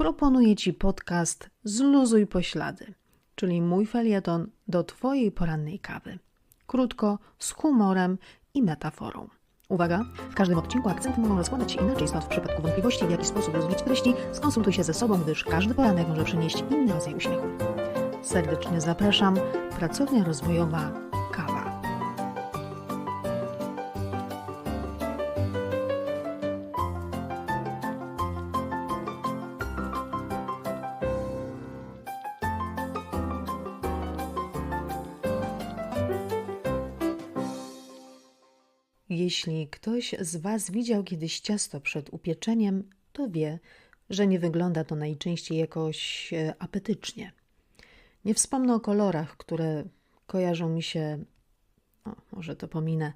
proponuję Ci podcast Zluzuj poślady, czyli mój felieton do Twojej porannej kawy. Krótko, z humorem i metaforą. Uwaga! W każdym odcinku akcenty mogą rozkładać się inaczej, stąd w przypadku wątpliwości, w jaki sposób rozwijać treści, skonsultuj się ze sobą, gdyż każdy poranek może przynieść inny rodzaj uśmiechu. Serdecznie zapraszam. Pracownia rozwojowa Jeśli ktoś z Was widział kiedyś ciasto przed upieczeniem, to wie, że nie wygląda to najczęściej jakoś e, apetycznie. Nie wspomnę o kolorach, które kojarzą mi się. O, może to pominę.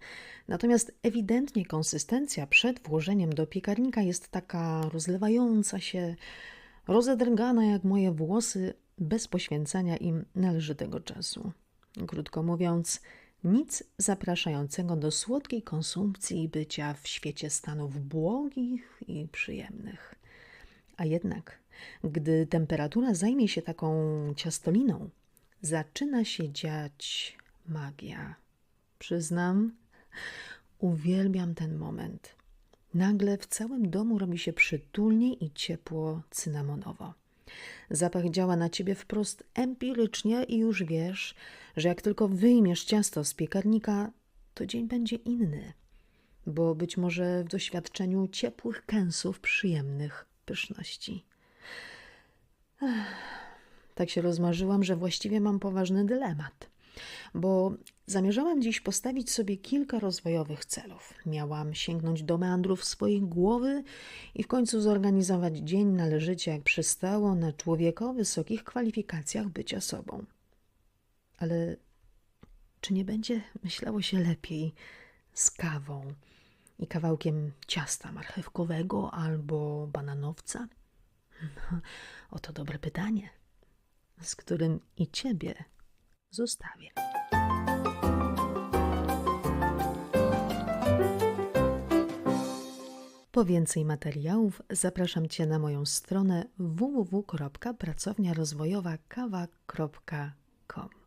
Natomiast ewidentnie konsystencja przed włożeniem do piekarnika jest taka rozlewająca się, rozedrgana jak moje włosy, bez poświęcania im należytego czasu. Krótko mówiąc, nic zapraszającego do słodkiej konsumpcji i bycia w świecie stanów błogich i przyjemnych. A jednak, gdy temperatura zajmie się taką ciastoliną, zaczyna się dziać magia. Przyznam, uwielbiam ten moment. Nagle w całym domu robi się przytulnie i ciepło cynamonowo. Zapach działa na ciebie wprost empirycznie i już wiesz, że jak tylko wyjmiesz ciasto z piekarnika, to dzień będzie inny, bo być może w doświadczeniu ciepłych kęsów przyjemnych pyszności. Ech, tak się rozmarzyłam, że właściwie mam poważny dylemat, bo zamierzałam dziś postawić sobie kilka rozwojowych celów. Miałam sięgnąć do meandrów swojej głowy i w końcu zorganizować dzień należycie, jak przystało na człowieka o wysokich kwalifikacjach bycia sobą. Ale czy nie będzie myślało się lepiej z kawą i kawałkiem ciasta marchewkowego albo bananowca? No, oto dobre pytanie, z którym i ciebie zostawię. Po więcej materiałów zapraszam Cię na moją stronę www.pracowniarozwojowa.kawa.com.